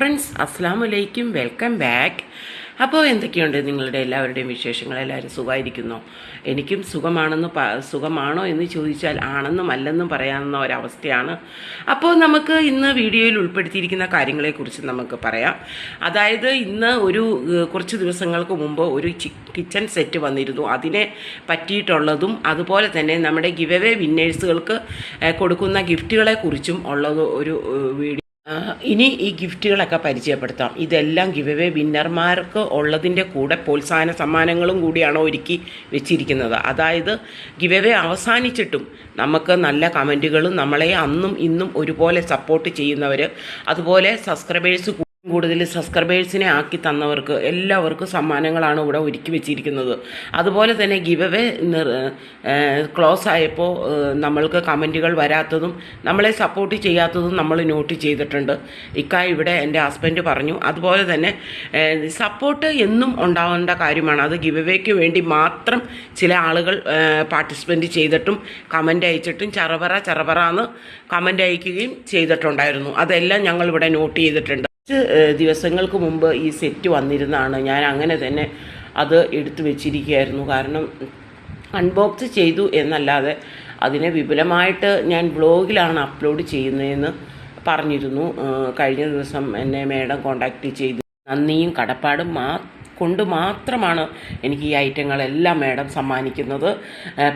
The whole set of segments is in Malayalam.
ഫ്രണ്ട്സ് അസ്സാം വലൈക്കും വെൽക്കം ബാക്ക് അപ്പോൾ എന്തൊക്കെയുണ്ട് നിങ്ങളുടെ എല്ലാവരുടെയും വിശേഷങ്ങൾ? എല്ലാവരും സുഖമായിരിക്കുന്നു? എനിക്കും സുഖമാണെന്ന് സുഖമാണോ എന്ന് ചോദിച്ചാൽ ആണെന്നും അല്ലെന്നും പറയാവുന്ന ഒരവസ്ഥയാണ്. അപ്പോൾ നമുക്ക് ഇന്ന് വീഡിയോയിൽ ഉൾപ്പെടുത്തിയിരിക്കുന്ന കാര്യങ്ങളെക്കുറിച്ച് നമുക്ക് പറയാം. അതായത് ഇന്ന് ഒരു കുറച്ച് ദിവസങ്ങൾക്ക് മുമ്പ് ഒരു കിച്ചൺ സെറ്റ് വന്നിരുന്നു. അതിനെ പറ്റിയിട്ടുള്ളതും അതുപോലെ തന്നെ നമ്മുടെ ഗിവ് അവേ വിന്നേഴ്സുകൾക്ക് കൊടുക്കുന്ന ഗിഫ്റ്റുകളെക്കുറിച്ചും ഉള്ളത് ഒരു വീഡിയോ ഇനി ഈ ഗിഫ്റ്റുകളൊക്കെ പരിചയപ്പെടുത്താം. ഇതെല്ലാം ഗിവ് എവേ വിന്നർമാർക്ക് ഉള്ളതിന്റെ കൂടെ പ്രോത്സാഹന സമ്മാനങ്ങളും കൂടിയാണ് ഒരുക്കി വെച്ചിരിക്കുന്നത്. അതായത് ഗിവ് എവേ അവസാനിച്ചിട്ടും നമുക്ക് നല്ല കമന്റുകളും നമ്മളെ അന്നും ഇന്നും ഒരുപോലെ സപ്പോർട്ട് ചെയ്യുന്നവർ അതുപോലെ സബ്സ്ക്രൈബേഴ്സ് കൂടുതൽ സബ്സ്ക്രൈബേഴ്സിനെ ആക്കി തന്നവർക്ക് എല്ലാവർക്കും സമ്മാനങ്ങളാണ് ഇവിടെ ഒരുക്കി വെച്ചിരിക്കുന്നത്. അതുപോലെ തന്നെ ഗിവ് അവേ ക്ലോസ് ആയപ്പോൾ നമ്മൾക്ക് കമന്റുകൾ വരാത്തതും നമ്മളെ സപ്പോർട്ട് ചെയ്യാത്തതും നമ്മൾ നോട്ട് ചെയ്തിട്ടുണ്ട്. ഇക്ക ഇവിടെ എന്റെ ഹസ്ബൻഡ് പറഞ്ഞു. അതുപോലെ തന്നെ സപ്പോർട്ട് എന്നും ഉണ്ടാവേണ്ട കാര്യമാണ്. അത് ഗിവ് അവേക്ക് വേണ്ടി മാത്രം ചില ആളുകൾ പാർട്ടിസിപ്പന്റ് ചെയ്തിട്ടും കമന്റ് അയച്ചിട്ടും ചറപറ ചറപറ എന്ന് കമന്റ് അയക്കുകയും ചെയ്തിട്ടുണ്ടായിരുന്നു. അതെല്ലാം ഞങ്ങൾ ഇവിടെ നോട്ട് ചെയ്തിട്ടുണ്ട്. ദിവസങ്ങൾക്ക് മുമ്പ് ഈ സെറ്റ് വന്നിരുന്നതാണ്. ഞാൻ അങ്ങനെ തന്നെ അത് എടുത്തു വെച്ചിരിക്കുകയായിരുന്നു. കാരണം അൺബോക്സ് ചെയ്തു എന്നല്ലാതെ അതിനെ വിപുലമായിട്ട് ഞാൻ ബ്ലോഗിലാണ് അപ്ലോഡ് ചെയ്യുന്നതെന്ന് പറഞ്ഞിരുന്നു. കഴിഞ്ഞ ദിവസം എന്നെ മേഡം കോണ്ടാക്ട് ചെയ്തു. നന്ദിയും കടപ്പാടും മാ കൊണ്ട് മാത്രമാണ് എനിക്ക് ഈ ഐറ്റങ്ങളെല്ലാം മാഡം സമ്മാനിക്കുന്നത്.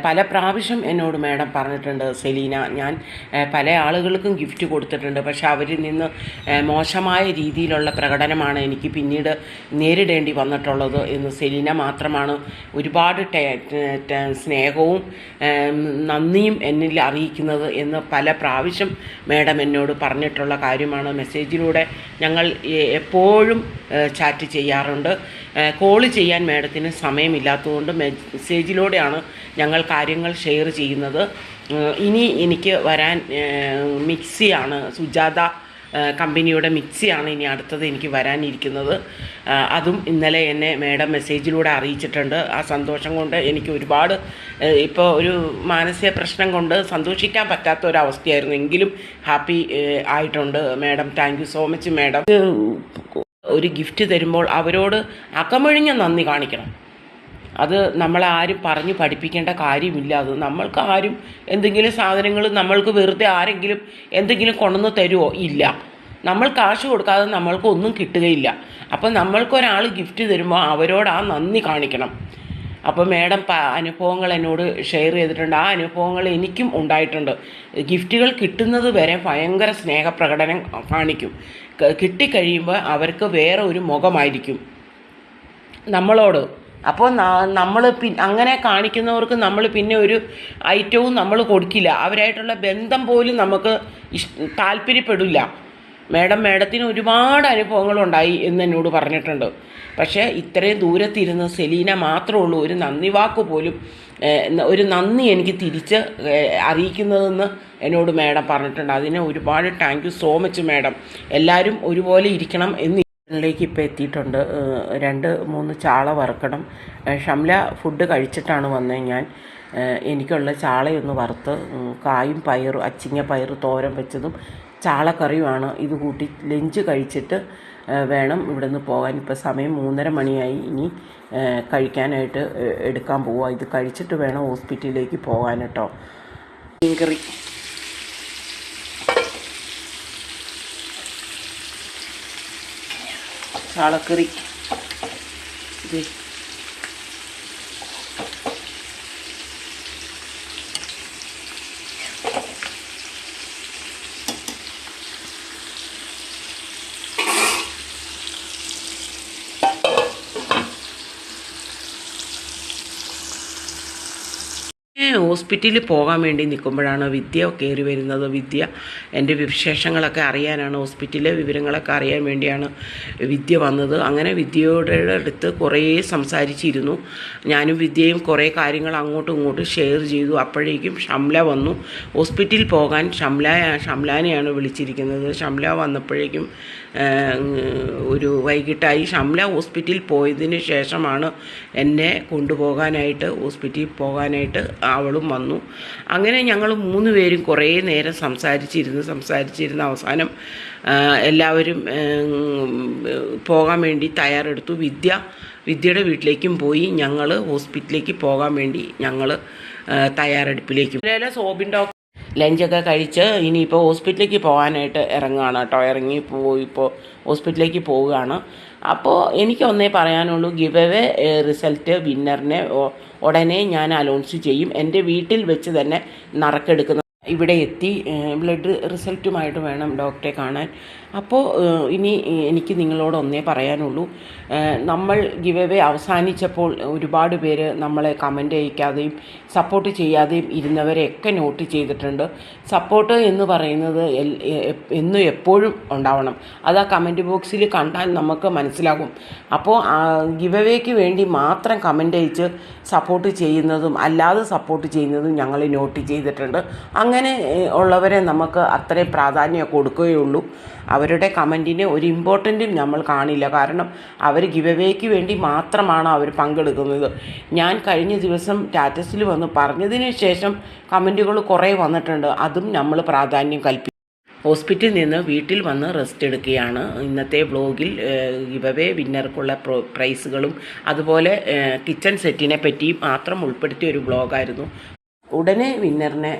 പല പ്രാവശ്യം എന്നോട് മാഡം പറഞ്ഞിട്ടുണ്ട് സെലീന ഞാൻ പല ആളുകൾക്കും ഗിഫ്റ്റ് കൊടുത്തിട്ടുണ്ട്. പക്ഷേ അവരിൽ നിന്ന് മോശമായ രീതിയിലുള്ള പ്രകടനമാണ് എനിക്ക് പിന്നീട് നേരിടേണ്ടി വന്നിട്ടുള്ളത് എന്ന് സെലീന മാത്രമാണ് ഒരുപാട് സ്നേഹവും നന്ദിയും എന്നിൽ അറിയിക്കുന്നത് എന്ന് പല പ്രാവശ്യം മാഡം എന്നോട് പറഞ്ഞിട്ടുള്ള കാര്യമാണ്. മെസ്സേജിലൂടെ ഞങ്ങൾ എപ്പോഴും ചാറ്റ് ചെയ്യാറുണ്ട്. കോൾ ചെയ്യാൻ മാഡത്തിന് സമയമില്ലാത്തതുകൊണ്ട് മെസ്സേജിലൂടെയാണ് ഞങ്ങൾ കാര്യങ്ങൾ ഷെയർ ചെയ്യുന്നത്. ഇനി എനിക്ക് വരാൻ മിക്സിയാണ് സുജാത കമ്പനിയുടെ മിക്സിയാണ് ഇനി അടുത്തത് എനിക്ക് വരാനിരിക്കുന്നത്. അതും ഇന്നലെ എന്നെ മേഡം മെസ്സേജിലൂടെ അറിയിച്ചിട്ടുണ്ട്. ആ സന്തോഷം കൊണ്ട് എനിക്ക് ഒരുപാട് ഇപ്പോൾ ഒരു മാനസിക പ്രശ്നം കൊണ്ട് സന്തോഷിക്കാൻ പറ്റാത്ത ഒരവസ്ഥയായിരുന്നു എങ്കിലും ഹാപ്പി ആയിട്ടുണ്ട്. Madam thank you so much madam. ഒരു ഗിഫ്റ്റ് തരുമ്പോൾ അവരോട് അകമഴിഞ്ഞ നന്ദി കാണിക്കണം. അത് നമ്മളെ ആരും പറഞ്ഞ് പഠിപ്പിക്കേണ്ട കാര്യമില്ല. അത് നമ്മൾക്ക് ആരും എന്തെങ്കിലും സാധനങ്ങൾ നമ്മൾക്ക് വെറുതെ ആരെങ്കിലും എന്തെങ്കിലും കൊണ്ടുവന്ന് തരുമോ ഇല്ല. നമ്മൾ കാശ് കൊടുക്കാതെ നമ്മൾക്ക് ഒന്നും കിട്ടുകയില്ല. അപ്പം നമ്മൾക്കൊരാൾ ഗിഫ്റ്റ് തരുമ്പോൾ അവരോട് ആ നന്ദി കാണിക്കണം. അപ്പോൾ മേഡം അനുഭവങ്ങൾ എന്നോട് ഷെയർ ചെയ്തിട്ടുണ്ട്. ആ അനുഭവങ്ങൾ എനിക്കും ഉണ്ടായിട്ടുണ്ട്. ഗിഫ്റ്റുകൾ കിട്ടുന്നത് വരെ ഭയങ്കര സ്നേഹപ്രകടനം കാണിക്കും. കിട്ടിക്കഴിയുമ്പോൾ അവർക്ക് വേറെ ഒരു മുഖമായിരിക്കും. നമ്മളോട്. അപ്പോൾ നമ്മൾ പി അങ്ങനെ കാണിക്കുന്നവർക്ക് നമ്മൾ പിന്നെ ഒരു ഐറ്റവും നമ്മൾ കൊടുക്കില്ല. അവരായിട്ടുള്ള ബന്ധം പോലും നമുക്ക് ഇഷ് താല്പര്യപ്പെടില്ല. മേഡം മേഡത്തിന് ഒരുപാട് അനുഭവങ്ങളുണ്ടായി എന്ന് എന്നോട് പറഞ്ഞിട്ടുണ്ട്. പക്ഷേ ഇത്രയും ദൂരത്തിരുന്ന് സെലീന മാത്രമേ ഉള്ളൂ. ഒരു നന്ദി വാക്ക് പോലും ഒരു നന്ദി എനിക്ക് തിരിച്ച് അറിയിക്കുന്നതെന്ന് എന്നോട് മേഡം പറഞ്ഞിട്ടുണ്ട്. അതിന് ഒരുപാട് thank you so much madam. എല്ലാവരും ഒരുപോലെ ഇരിക്കണം എന്ന് ിലേക്ക് ഇപ്പോൾ എത്തിയിട്ടുണ്ട്. രണ്ട് മൂന്ന് ചാള വറുക്കണം. ഷംല ഫുഡ് കഴിച്ചിട്ടാണ് വന്നത് ഞാൻ. എനിക്കുള്ള ചാളയൊന്ന് വറുത്ത് കായും പയറും അച്ചിങ്ങ പയറ് തോരൻ വെച്ചതും ചാളക്കറിയുമാണ്. ഇത് കൂട്ടി ലഞ്ച് കഴിച്ചിട്ട് വേണം ഇവിടെ നിന്ന് പോകാൻ. ഇപ്പോൾ സമയം മൂന്നര മണിയായി. ഇനി കഴിക്കാനായിട്ട് എടുക്കാൻ പോവുക ഇത് കഴിച്ചിട്ട് വേണം ഹോസ്പിറ്റലിലേക്ക് പോകാൻ കേട്ടോ. മീൻകറി. ചാളക്കറി. ഹോസ്പിറ്റലിൽ പോകാൻ വേണ്ടി നിൽക്കുമ്പോഴാണ് വിദ്യ കയറി വരുന്നത്. വിദ്യ എന്റെ വിശേഷങ്ങളൊക്കെ അറിയാനാണ് ഹോസ്പിറ്റലിലെ വിവരങ്ങളൊക്കെ അറിയാൻ വേണ്ടിയാണ് വിദ്യ വന്നത്. അങ്ങനെ വിദ്യയുടെ അടുത്ത് കുറേ സംസാരിച്ചിരുന്നു. ഞാനും വിദ്യയും കുറേ കാര്യങ്ങൾ അങ്ങോട്ടും ഇങ്ങോട്ടും ഷെയർ ചെയ്തു. അപ്പോഴേക്കും ഷംല വന്നു. ഹോസ്പിറ്റലിൽ പോകാൻ ഷംല ഷംലാനെയാണ് വിളിച്ചിരിക്കുന്നത്. ഷംല വന്നപ്പോഴേക്കും ഒരു വൈകിട്ടായി ഷംല ഹോസ്പിറ്റലിൽ പോയതിന് ശേഷമാണ് എന്നെ കൊണ്ടുപോകാനായിട്ട് ഹോസ്പിറ്റലിൽ പോകാനായിട്ട് അവളും വന്നു. അങ്ങനെ ഞങ്ങൾ മൂന്ന് പേരും കുറേ നേരം സംസാരിച്ചിരുന്ന് സംസാരിച്ചിരുന്ന അവസാനം എല്ലാവരും പോകാൻ വേണ്ടി തയ്യാറെടുത്തു. വിദ്യ വിദ്യയുടെ വീട്ടിലേക്കും പോയി. ഞങ്ങൾ ഹോസ്പിറ്റലിലേക്ക് പോകാൻ വേണ്ടി ഞങ്ങൾ തയ്യാറെടുപ്പിലേക്ക്. സോബിൻ ഡോക്ടർ ലഞ്ചൊക്കെ കഴിച്ച് ഇനിയിപ്പോൾ ഹോസ്പിറ്റലിലേക്ക് പോകാനായിട്ട് ഇറങ്ങുകയാണ് കേട്ടോ. ഇറങ്ങി പോയി ഇപ്പോൾ ഹോസ്പിറ്റലിലേക്ക് പോവുകയാണ്. അപ്പോൾ എനിക്ക് ഒന്നേ പറയാനുള്ളൂ ഗിവ് എവേ റിസൾട്ട് വിന്നറിനെ ഉടനെ ഞാൻ അനൗൺസ് ചെയ്യും. എന്റെ വീട്ടിൽ വെച്ച് തന്നെ നറുക്കെടുക്കുന്ന ഇവിടെ എത്തി ബ്ലഡ് റിസൾട്ടുമായിട്ട് വേണം ഡോക്ടറെ കാണാൻ. അപ്പോൾ ഇനി എനിക്ക് നിങ്ങളോട് ഒന്നേ പറയാനുള്ളൂ. നമ്മൾ ഗിവ് എവേ അവസാനിച്ചപ്പോൾ ഒരുപാട് പേര് നമ്മളെ കമന്റ് അയക്കാതെയും സപ്പോർട്ട് ചെയ്യാതെയും ഇരുന്നവരെയൊക്കെ നോട്ട് ചെയ്തിട്ടുണ്ട്. സപ്പോർട്ട് എന്ന് പറയുന്നത് എന്നും എപ്പോഴും ഉണ്ടാവണം. അത് ആ കമന്റ് ബോക്സിൽ കണ്ടാൽ നമുക്ക് മനസ്സിലാകും. അപ്പോൾ ഗിവ് എവേക്ക് വേണ്ടി മാത്രം കമന്റ് അയച്ച് സപ്പോർട്ട് ചെയ്യുന്നതും അല്ലാതെ സപ്പോർട്ട് ചെയ്യുന്നതും ഞങ്ങൾ നോട്ട് ചെയ്തിട്ടുണ്ട്. അങ്ങനെ ഏഹ്, ഉള്ളവരെ നമുക്ക് അത്രയും പ്രാധാന്യം കൊടുക്കുകയുള്ളൂ. അവരുടെ കമന്റിന് ഒരു ഇമ്പോർട്ടന്റും നമ്മൾ കാണില്ല. കാരണം അവർ ഗിവ് അവേക്ക് വേണ്ടി മാത്രമാണ് അവർ പങ്കെടുക്കുന്നത്. ഞാൻ കഴിഞ്ഞ ദിവസം സ്റ്റാറ്റസിൽ വന്ന് പറഞ്ഞതിന് ശേഷം കമന്റുകൾ കുറേ വന്നിട്ടുണ്ട്. അതും നമ്മൾ പ്രാധാന്യം കൽപ്പിക്കും ഹോസ്പിറ്റലിൽ നിന്ന് വീട്ടിൽ വന്ന് റെസ്റ്റ് എടുക്കുകയാണ്. ഇന്നത്തെ വ്ളോഗിൽ ഇവവേ വിന്നർക്കുള്ള പ്രോ പ്രൈസുകളും അതുപോലെ കിച്ചൺ സെറ്റിനെ പറ്റി മാത്രം ഉൾപ്പെടുത്തിയ ഒരു വ്ളോഗായിരുന്നു. ഉടനെ വിന്നറിനെ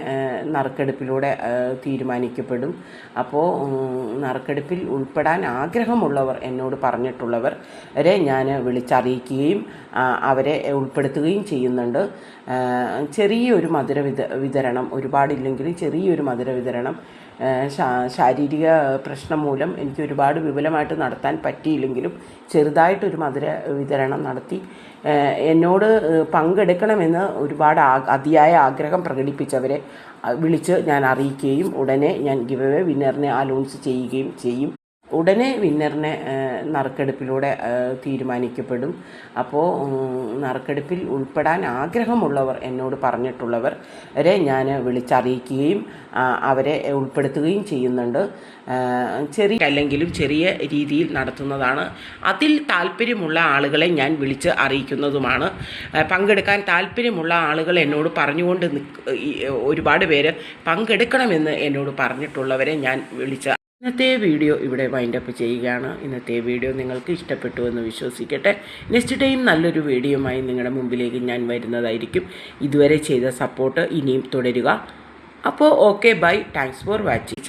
നറുക്കെടുപ്പിലൂടെ തീരുമാനിക്കപ്പെടും. അപ്പോൾ നറുക്കെടുപ്പിൽ ഉൾപ്പെടാൻ ആഗ്രഹമുള്ളവർ എന്നോട് പറഞ്ഞിട്ടുള്ളവർ വരെ ഞാൻ വിളിച്ചറിയിക്കുകയും അവരെ ഉൾപ്പെടുത്തുകയും ചെയ്യുന്നുണ്ട്. ചെറിയൊരു മധുര വിത വിതരണം ഒരുപാടില്ലെങ്കിലും ചെറിയൊരു മധുര വിതരണം ശാരീരിക പ്രശ്നം മൂലം എനിക്ക് ഒരുപാട് വിപുലമായിട്ട് നടത്താൻ പറ്റിയില്ലെങ്കിലും ചെറുതായിട്ടൊരു മധുര വിതരണം നടത്തി. എന്നോട് പങ്കെടുക്കണമെന്ന് ഒരുപാട് അതിയായ ആഗ്രഹം പ്രകടിപ്പിച്ചവരെ വിളിച്ച് ഞാൻ അറിയിക്കുകയും ഉടനെ ഞാൻ ഗിവ് എവേ വിന്നറിനെ അനൗൺസ് ചെയ്യുകയും ചെയ്യും. ഉടനെ വിന്നറിനെ നറുക്കെടുപ്പിലൂടെ തീരുമാനിക്കപ്പെടും. അപ്പോൾ നറുക്കെടുപ്പിൽ ഉൾപ്പെടാൻ ആഗ്രഹമുള്ളവർ എന്നോട് പറഞ്ഞിട്ടുള്ളവർ വരെ ഞാൻ വിളിച്ചറിയിക്കുകയും അവരെ ഉൾപ്പെടുത്തുകയും ചെയ്യുന്നുണ്ട്. ചെറിയ അല്ലെങ്കിലും ചെറിയ രീതിയിൽ നടത്തുന്നതാണ്. അതിൽ താല്പര്യമുള്ള ആളുകളെ ഞാൻ വിളിച്ച് അറിയിക്കുന്നതുമാണ്. പങ്കെടുക്കാൻ താല്പര്യമുള്ള ആളുകൾ എന്നോട് പറഞ്ഞുകൊണ്ട് ഒരുപാട് പേര് പങ്കെടുക്കണമെന്ന് എന്നോട് പറഞ്ഞിട്ടുള്ളവരെ ഞാൻ വിളിച്ച് ഇന്നത്തെ വീഡിയോ ഇവിടെ വൈൻഡപ്പ് ചെയ്യുകയാണ്. ഇന്നത്തെ വീഡിയോ നിങ്ങൾക്ക് ഇഷ്ടപ്പെട്ടു എന്ന് വിശ്വസിക്കട്ടെ. നെക്സ്റ്റ് ടൈം നല്ലൊരു വീഡിയോയുമായി നിങ്ങളുടെ മുമ്പിലേക്ക് ഞാൻ വരുന്നതായിരിക്കും. ഇതുവരെ ചെയ്ത സപ്പോർട്ട് ഇനിയും തുടരുക. അപ്പോൾ okay bye thanks for watching